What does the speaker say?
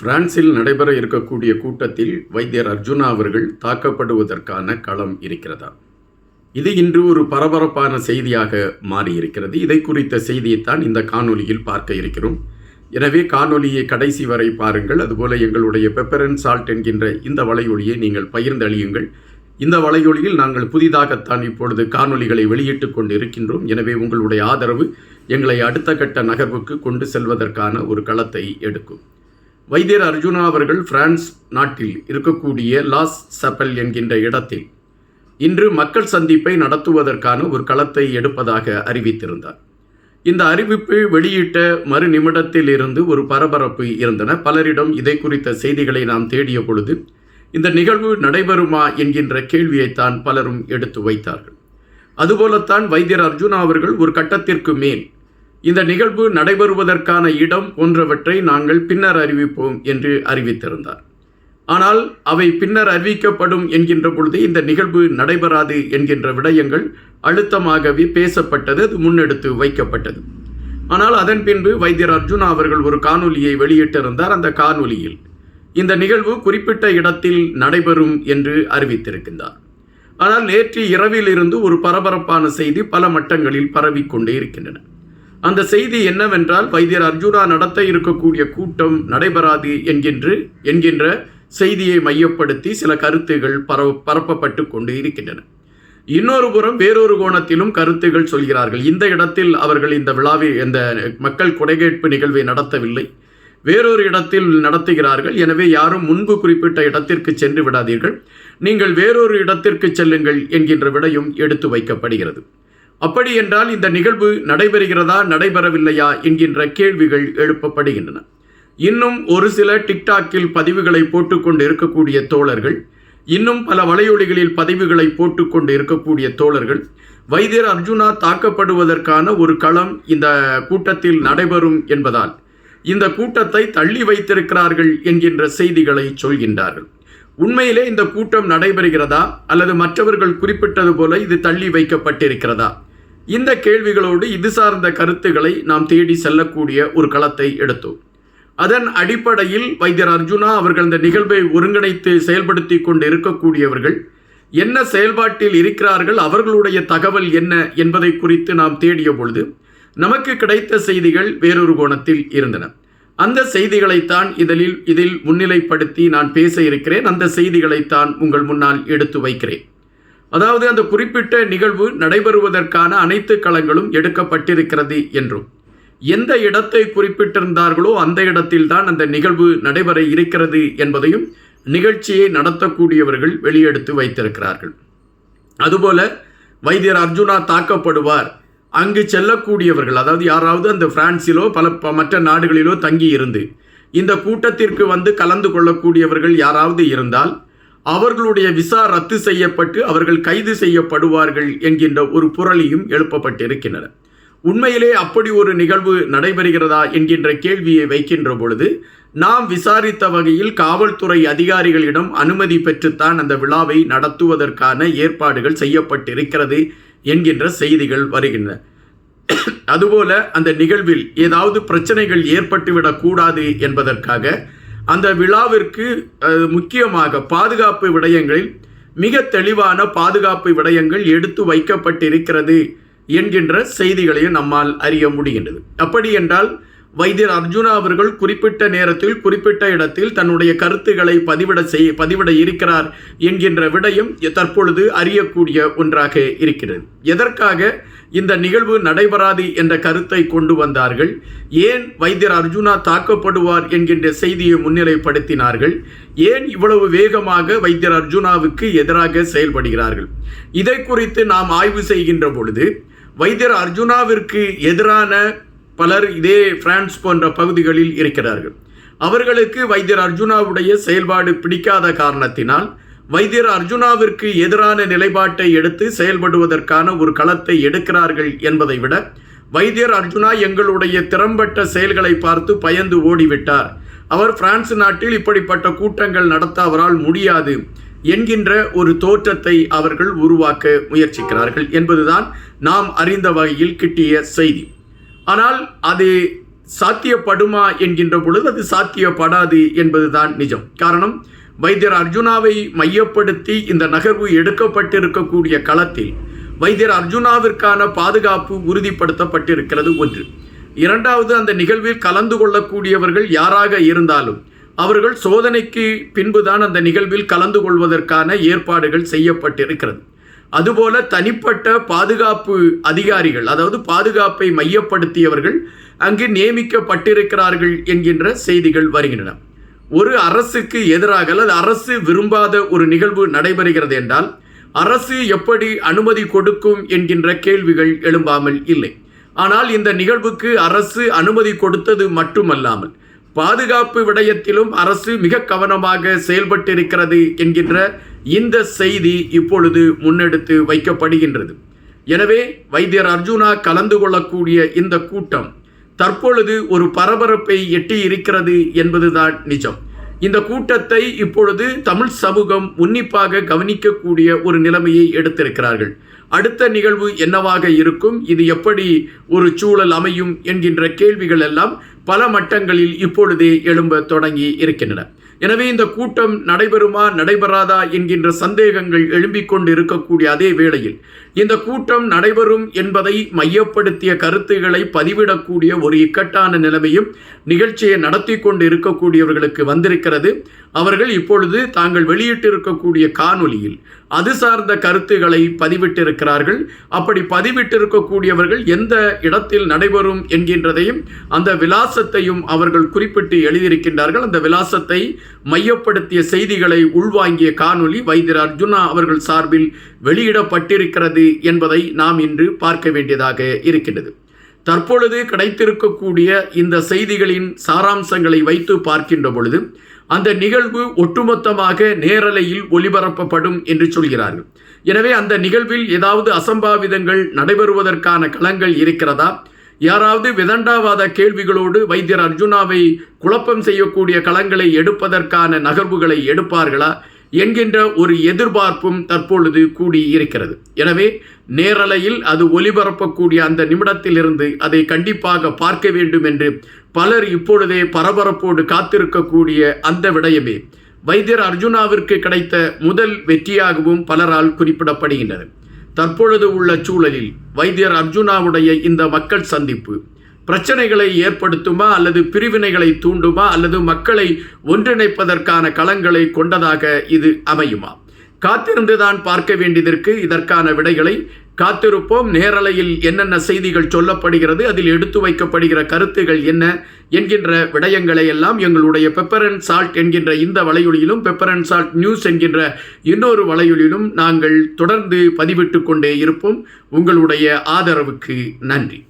பிரான்சில் நடைபெற இருக்கக்கூடிய கூட்டத்தில் வைத்தியர் அர்ஜுனா அவர்கள் தாக்கப்படுவதற்கான களம் இருக்கிறதா இது இன்று ஒரு பரபரப்பான செய்தியாக மாறியிருக்கிறது. இதை குறித்த செய்தியைத்தான் இந்த காணொலியில் பார்க்க இருக்கிறோம். எனவே காணொலியை கடைசி வரை பாருங்கள். அதுபோல எங்களுடைய பெப்பரன் சால்ட் என்கின்ற இந்த வலையொலியை நீங்கள் பகிர்ந்தளியுங்கள் இந்த வலையொலியில் நாங்கள் புதிதாகத்தான் இப்பொழுது காணொலிகளை வெளியிட்டுக் கொண்டு இருக்கின்றோம் எனவே உங்களுடைய ஆதரவு எங்களை அடுத்த கட்ட நகர்வுக்கு கொண்டு செல்வதற்கான ஒரு களத்தை எடுக்கும். வைத்தியர் அர்ஜுனா அவர்கள் பிரான்ஸ் நாட்டில் இருக்கக்கூடிய லாஸ் சப்பல் என்கின்ற இடத்தில் இன்று மக்கள் சந்திப்பை நடத்துவதற்கான ஒரு களத்தை எடுப்பதாக அறிவித்திருந்தார். இந்த அறிவிப்பு வெளியிட்ட மறு நிமிடத்தில் இருந்து ஒரு பரபரப்பு இருந்தன. பலரிடம் இதை குறித்த செய்திகளை நாம் தேடிய பொழுது இந்த நிகழ்வு நடைபெறுமா என்கின்ற கேள்வியைத்தான் பலரும் எடுத்து வைத்தார்கள். அதுபோலத்தான் வைத்தியர் அர்ஜுனா அவர்கள் ஒரு கட்டத்திற்கு மேல் இந்த நிகழ்வு நடைபெறுவதற்கான இடம் போன்றவற்றை நாங்கள் பின்னர் அறிவிப்போம் என்று அறிவித்திருந்தார். ஆனால் அவை பின்னர் அறிவிக்கப்படும் என்கின்ற பொழுது இந்த நிகழ்வு நடைபெறாது என்கின்ற விடயங்கள் அழுத்தமாகவே பேசப்பட்டது அது முன்னெடுத்து வைக்கப்பட்டது. ஆனால் அதன் பின்பு வைத்தியர் அர்ஜுனா அவர்கள் ஒரு காணொலியை வெளியிட்டிருந்தார் அந்த காணொலியில் இந்த நிகழ்வு குறிப்பிட்ட இடத்தில் நடைபெறும் என்று அறிவித்திருக்கின்றார். ஆனால் நேற்று இரவில் இருந்து ஒரு பரபரப்பான செய்தி பல மட்டங்களில் பரவிக்கொண்டே இருக்கின்றன. அந்த செய்தி என்னவென்றால் வைத்தியர் அர்ஜுனா நடத்த இருக்கக்கூடிய கூட்டம் நடைபெறாது என்கின்ற என்கின்ற செய்தியை மையப்படுத்தி சில கருத்துகள் பரவ பரப்பப்பட்டு கொண்டு இருக்கின்றன. இன்னொரு புறம் வேறொரு கோணத்திலும் கருத்துகள் சொல்கிறார்கள். இந்த இடத்தில் அவர்கள் இந்த விழாவை இந்த மக்கள் கொடைகேட்பு நிகழ்வை நடத்தவில்லை. வேறொரு இடத்தில் நடத்துகிறார்கள். எனவே யாரும் முன்பு குறிப்பிட்ட இடத்திற்கு சென்று விடாதீர்கள். நீங்கள் வேறொரு இடத்திற்கு செல்லுங்கள் என்கின்ற விடையும் எடுத்து வைக்கப்படுகிறது. அப்படி என்றால் இந்த நிகழ்வு நடைபெறுகிறதா நடைபெறவில்லையா என்கின்ற கேள்விகள் எழுப்பப்படுகின்றன. இன்னும் ஒரு சில டிக்டாக்கில் பதிவுகளை போட்டுக்கொண்டு இருக்கக்கூடிய தோழர்கள் இன்னும் பல வலையொலிகளில் பதிவுகளை போட்டுக்கொண்டு இருக்கக்கூடிய தோழர்கள் வைத்தியர் அர்ஜுனா தாக்கப்படுவதற்கான ஒரு களம் இந்த கூட்டத்தில் நடைபெறும் என்பதால் இந்த கூட்டத்தை தள்ளி வைத்திருக்கிறார்கள் என்கின்ற செய்திகளை சொல்கின்றார்கள். உண்மையிலே இந்த கூட்டம் நடைபெறுகிறதா அல்லது மற்றவர்கள் குறிப்பிட்டது போல இது தள்ளி வைக்கப்பட்டிருக்கிறதா? இந்த கேள்விகளோடு இது சார்ந்த கருத்துக்களை நாம் தேடி செல்லக்கூடிய ஒரு களத்தை எடுத்தோம். அதன் அடிப்படையில் வைத்தியர் அர்ஜுனா அவர்கள் இந்த நிகழ்வை ஒருங்கிணைத்து செயல்படுத்தி கொண்டு இருக்கக்கூடியவர்கள் என்ன செயல்பாட்டில் இருக்கிறார்கள் அவர்களுடைய தகவல் என்ன என்பதை குறித்து நாம் தேடிய பொழுது நமக்கு கிடைத்த செய்திகள் வேறொரு கோணத்தில் இருந்தன. அந்த செய்திகளைத்தான் இதில் இதில் முன்னிலைப்படுத்தி நான் பேச இருக்கிறேன். அந்த செய்திகளைத்தான் உங்கள் முன்னால் எடுத்து வைக்கிறேன். அதாவது அந்த குறிப்பிட்ட நிகழ்வு நடைபெறுவதற்கான அனைத்து களங்களும் எடுக்கப்பட்டிருக்கிறது என்றும். எந்த இடத்தை குறிப்பிட்டிருந்தார்களோ அந்த இடத்தில்தான் அந்த நிகழ்வு நடைபெற இருக்கிறது என்பதையும் நிகழ்ச்சியை நடத்தக்கூடியவர்கள் வெளியெடுத்து வைத்திருக்கிறார்கள். அதுபோல வைத்தியர் அர்ஜுனா தாக்கப்படுவார். அங்கு செல்லக்கூடியவர்கள் அதாவது யாராவது அந்த பிரான்சிலோ பல மற்ற நாடுகளிலோ தங்கி இருந்து இந்த கூட்டத்திற்கு வந்து கலந்து கொள்ளக்கூடியவர்கள் யாராவது இருந்தால் அவர்களுடைய விசா ரத்து செய்யப்பட்டு அவர்கள் கைது செய்யப்படுவார்கள் என்கின்ற ஒரு புரளியும் எழுப்பப்பட்டிருக்கின்றன. உண்மையிலே அப்படி ஒரு நிகழ்வு நடைபெறுகிறதா என்கின்ற கேள்வியை வைக்கின்ற பொழுது நாம் விசாரித்த வகையில் காவல்துறை அதிகாரிகளிடம் அனுமதி பெற்றுத்தான் அந்த விழாவை நடத்துவதற்கான ஏற்பாடுகள் செய்யப்பட்டிருக்கிறது என்கின்ற செய்திகள் வருகின்றன. அதுபோல அந்த நிகழ்வில் ஏதாவது பிரச்சனைகள் ஏற்பட்டுவிடக்கூடாது என்பதற்காக அந்த விழாவிற்கு முக்கியமாக பாதுகாப்பு விடயங்களில் மிக தெளிவான பாதுகாப்பு விடயங்கள் எடுத்து வைக்கப்பட்டிருக்கிறது என்கின்ற செய்திகளையும் நம்மால் அறிய முடிகின்றது. அப்படி என்றால் வைத்தியர் அர்ஜுனா அவர்கள் குறிப்பிட்ட நேரத்தில் குறிப்பிட்ட இடத்தில் தன்னுடைய கருத்துக்களை பதிவிட செய் பதிவிட இருக்கிறார் என்கின்ற விடயம் தற்பொழுது அறியக்கூடிய ஒன்றாக இருக்கிறது. எதற்காக இந்த நிகழ்வு நடைபெறாது என்ற கருத்தை கொண்டு வந்தார்கள்? ஏன் வைத்தியர் அர்ஜுனா தாக்கப்படுவார் என்கின்ற செய்தியை முன்னிலைப்படுத்தினார்கள்? ஏன் இவ்வளவு வேகமாக வைத்தியர் அர்ஜுனாவுக்கு எதிராக செயல்படுகிறார்கள்? இதை குறித்து நாம் ஆய்வு செய்கின்ற பொழுது வைத்தியர் அர்ஜுனாவிற்கு எதிரான பலர் இதே பிரான்ஸ் போன்ற பகுதிகளில் இருக்கிறார்கள். அவர்களுக்கு வைத்தியர் அர்ஜுனாவுடைய செயல்பாடு பிடிக்காத காரணத்தினால் வைத்தியர் அர்ஜுனாவிற்கு எதிரான நிலைப்பாட்டை எடுத்து செயல்படுவதற்கான ஒரு களத்தை எடுக்கிறார்கள் என்பதை விட வைத்தியர் அர்ஜுனா எங்களுடைய திறம்பட்ட செயல்களை பார்த்து பயந்து ஓடிவிட்டார். அவர் பிரான்ஸ் நாட்டில் இப்படிப்பட்ட கூட்டங்கள் நடத்த அவரால் முடியாது என்கின்ற ஒரு தோற்றத்தை அவர்கள் உருவாக்க முயற்சிக்கிறார்கள் என்பதுதான் நாம் அறிந்த வகையில் கிட்டிய செய்தி. ஆனால் அது சாத்தியப்படுமா என்கின்ற பொழுது அது சாத்தியப்படாது என்பதுதான் நிஜம். காரணம் வைத்தியர் அர்ஜுனாவை மையப்படுத்தி இந்த நகர்வு எடுக்கப்பட்டிருக்கக்கூடிய களத்தில் வைத்தியர் அர்ஜுனாவிற்கான பாதுகாப்பு உறுதிப்படுத்தப்பட்டிருக்கிறது ஒன்று. இரண்டாவது அந்த நிகழ்வில் கலந்து கொள்ளக்கூடியவர்கள் யாராக இருந்தாலும் அவர்கள் சோதனைக்கு பின்புதான் அந்த நிகழ்வில் கலந்து கொள்வதற்கான ஏற்பாடுகள் செய்யப்பட்டிருக்கிறது. அதுபோல தனிப்பட்ட பாதுகாப்பு அதிகாரிகள் அதாவது பாதுகாப்பை மையப்படுத்தியவர்கள் அங்கு நியமிக்கப்பட்டிருக்கிறார்கள் என்கின்ற செய்திகள் வருகின்றன. ஒரு அரசுக்கு எதிராக அல்லது அரசு விரும்பாத ஒரு நிகழ்வு நடைபெறுகிறது என்றால் அரசு எப்படி அனுமதி கொடுக்கும் என்கின்ற கேள்விகள் எழும்பாமல் இல்லை. ஆனால் இந்த நிகழ்வுக்கு அரசு அனுமதி கொடுத்தது மட்டுமல்லாமல் பாதுகாப்பு விடயத்திலும் அரசு மிக கவனமாக செயல்பட்டிருக்கிறது என்கின்ற இந்த செய்தி இப்பொழுது முன்னெடுத்து வைக்கப்படுகின்றது. எனவே வைத்தியர் அர்ஜுனா கலந்து கொள்ளக்கூடிய இந்த கூட்டம் தற்பொழுது ஒரு பரபரப்பை எட்டி இருக்கிறது என்பதுதான் நிஜம். இந்த கூட்டத்தை இப்பொழுது தமிழ் சமூகம் உன்னிப்பாக கவனிக்கக்கூடிய ஒரு நிலைமையை எடுத்திருக்கிறார்கள். அடுத்த நிகழ்வு என்னவாக இருக்கும்? இது எப்படி ஒரு சூழல் அமையும்? என்கின்ற கேள்விகள் எல்லாம் பல மட்டங்களில் இப்பொழுதே எழும்ப தொடங்கி இருக்கின்றன. எனவே இந்த கூட்டம் நடைபெறுமா நடைபெறாதா என்கின்ற சந்தேகங்கள் எழும்பிக் கொண்டு இருக்கக்கூடிய அதே வேளையில் இந்த கூட்டம் நடைபெறும் என்பதை மையப்படுத்திய கருத்துக்களை பதிவிடக்கூடிய ஒரு இக்கட்டான நிலைமையும் நிகழ்ச்சியை நடத்தி கொண்டு இருக்கக்கூடியவர்களுக்கு வந்திருக்கிறது. அவர்கள் இப்பொழுது தாங்கள் வெளியிட்டிருக்கக்கூடிய காணொலியில் அது சார்ந்த கருத்துக்களை பதிவிட்டிருக்கிறார்கள். அப்படி பதிவிட்டிருக்கக்கூடியவர்கள் எந்த இடத்தில் நடைபெறும் என்கின்றதையும் அந்த விலாசத்தையும் அவர்கள் குறிப்பிட்டு எழுதியிருக்கின்றார்கள். அந்த விலாசத்தை மையப்படுத்திய செய்திகளை உள்வாங்கிய காணொலி வைத்தியர் அர்ஜுனா அவர்கள் சார்பில் வெளியிடப்பட்டிருக்கிறது என்பதை நாம் இன்று பார்க்க வேண்டியதாக இருக்கின்றது. தற்பொழுது கிடைத்திருக்கக்கூடிய இந்த செய்திகளின் சாராம்சங்களை வைத்து பார்க்கின்ற பொழுது அந்த நிகழ்வு ஒட்டுமொத்தமாக நேரலையில் ஒளிபரப்பப்படும் என்று சொல்கிறார்கள். எனவே அந்த நிகழ்வில் ஏதாவது அசம்பாவிதங்கள் நடைபெறுவதற்கான களங்கள் இருக்கிறதா? யாராவது விதண்டாவாத கேள்விகளோடு வைத்தியர் அர்ஜுனாவை குழப்பம் செய்யக்கூடிய களங்களை எடுப்பதற்கான நகர்வுகளை எடுப்பார்களா? என்கின்ற ஒரு எதிர்பார்ப்பும் தற்பொழுது கூடி இருக்கிறது. எனவே நேரலையில் அது ஒலிபரப்பக்கூடிய அந்த நிமிடத்திலிருந்து அதை கண்டிப்பாக பார்க்க வேண்டும் என்று பலர் இப்பொழுதே பரபரப்போடு காத்திருக்கக்கூடிய அந்த விடயமே. வைத்தியர் அர்ஜுனாவிற்கு கிடைத்த முதல் வெற்றியாகவும் பலரால் குறிப்பிடப்படுகின்றது. தற்பொழுது உள்ள சூழலில் வைத்தியர் அர்ஜுனாவுடைய இந்த மக்கள் சந்திப்பு பிரச்சனைகளை ஏற்படுத்துமா அல்லது பிரிவினைகளை தூண்டுமா அல்லது மக்களை ஒன்றிணைப்பதற்கான களங்களை கொண்டதாக இது அமையுமா? காத்திருந்துதான் பார்க்க வேண்டியதற்கு இதற்கான விடைகளை காத்திருப்போம். நேரலையில் என்னென்ன செய்திகள் சொல்லப்படுகிறது அதில் எடுத்து வைக்கப்படுகிற கருத்துகள் என்ன என்கின்ற விடயங்களை எல்லாம் எங்களுடைய பெப்பர் அண்ட் சால்ட் என்கின்ற இந்த வலையொலியிலும் பெப்பர் அண்ட் சால்ட் நியூஸ் என்கின்ற இன்னொரு வலையொலியிலும் நாங்கள் தொடர்ந்து பதிவிட்டு கொண்டே இருப்போம். உங்களுடைய ஆதரவுக்கு நன்றி.